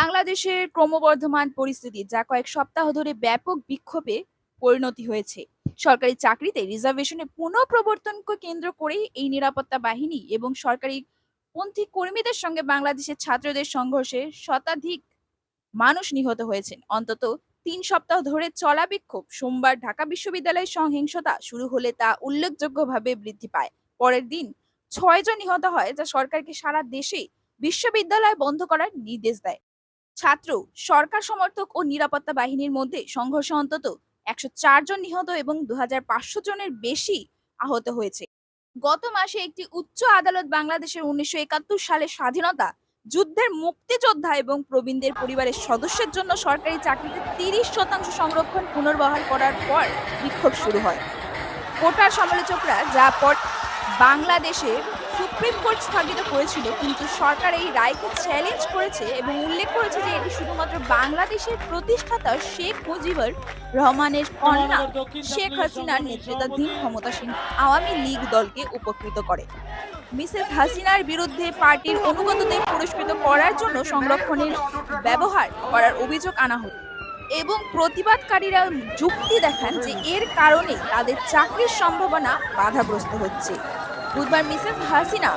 বাংলাদেশের ক্রমবর্ধমান পরিস্থিতি যা কয়েক সপ্তাহ ধরে ব্যাপক বিক্ষোভে পরিণতি হয়েছে। সরকারি চাকরিতে রিজার্ভেশনে পুনঃপ্রবর্তনকে কেন্দ্র করেই এই নিরাপত্তা বাহিনী এবং সরকারি পন্থী কর্মীদের সঙ্গে বাংলাদেশের ছাত্রদের সংঘর্ষে শতাধিক মানুষ নিহত হয়েছেন। অন্তত তিন সপ্তাহ ধরে চলা বিক্ষোভ সোমবার ঢাকা বিশ্ববিদ্যালয়ের সহিংসতা শুরু হলে তা উল্লেখযোগ্যভাবে বৃদ্ধি পায়। পরের দিন ছয়জন নিহত হয় যা সরকারকে সারা দেশে বিশ্ববিদ্যালয় বন্ধ করার নির্দেশ দেয়। ছাত্র, সরকার সমর্থক ও নিরাপত্তা বাহিনীর মধ্যে সংঘর্ষে অন্তত একশো জন নিহত এবং দু জনের বেশি আহত হয়েছে। গত মাসে একটি উচ্চ আদালত বাংলাদেশের উনিশশো সালের স্বাধীনতা, যুদ্ধের মুক্তিযোদ্ধা এবং প্রবীণদের পরিবারের সদস্যের জন্য সরকারি চাকরিতে তিরিশ শতাংশ সংরক্ষণ পুনর্বহাল করার পর বিক্ষোভ শুরু হয়। কোটার সমালোচকরা যা পর বাংলাদেশে সুপ্রিম কোর্ট স্থগিত করেছিল, কিন্তু সরকার এই রায়কে চ্যালেঞ্জ করেছে এবং উল্লেখ করেছে যে এটি শুধুমাত্র বাংলাদেশের প্রতিষ্ঠাতা শেখ মুজিবুর রহমানের কন্যা শেখ হাসিনার নেতৃত্বাধীন ক্ষমতাসীন আওয়ামী লীগ দলকে উপকৃত করে। মিসেস হাসিনার বিরুদ্ধে পার্টির অনুগতদের পুরস্কৃত করার জন্য সংরক্ষণের ব্যবহার করার অভিযোগ আনা হতো এবং প্রতিবাদকারীরা যুক্তি দেখান যে এর কারণে তাদের চাকরির সম্ভাবনা বাধাগ্রস্ত হচ্ছে। বুধবার মিসেস হাসিনা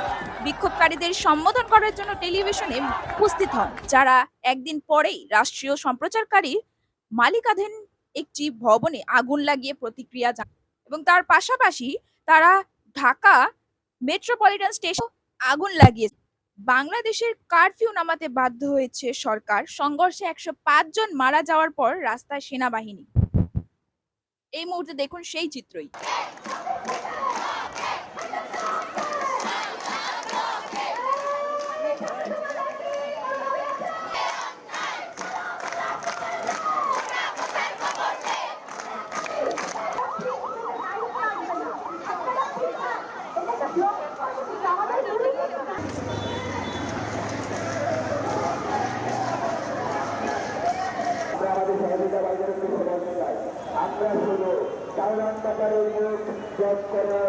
বিক্ষোভকারীদের সম্বোধন করার জন্য টেলিভিশনে উপস্থিত হন, যারা একদিন পরেই রাষ্ট্রীয় সম্প্রচারকারী মালিকাধীন একটি ভবনে আগুন লাগিয়ে প্রতিক্রিয়া জানান এবং তার পাশাপাশি তারা ঢাকা মেট্রোপলিটন স্টেশন আগুন লাগিয়েছে বাংলাদেশের কারফিউ নামাতে বাধ্য হয়েছে সরকার। সংঘর্ষে একশো পাঁচ জন মারা যাওয়ার পর রাস্তায় সেনাবাহিনী। এই মুহূর্তে দেখুন সেই চিত্রই। আমরা শুধু চালান টাকার উপর জব করে।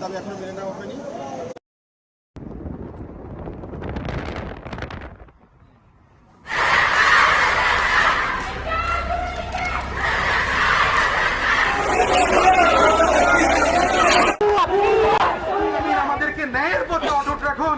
দাবি এখনও মেনে নেওয়া হয়নি। ন্যায়ের প্রতি অটুট রাখুন।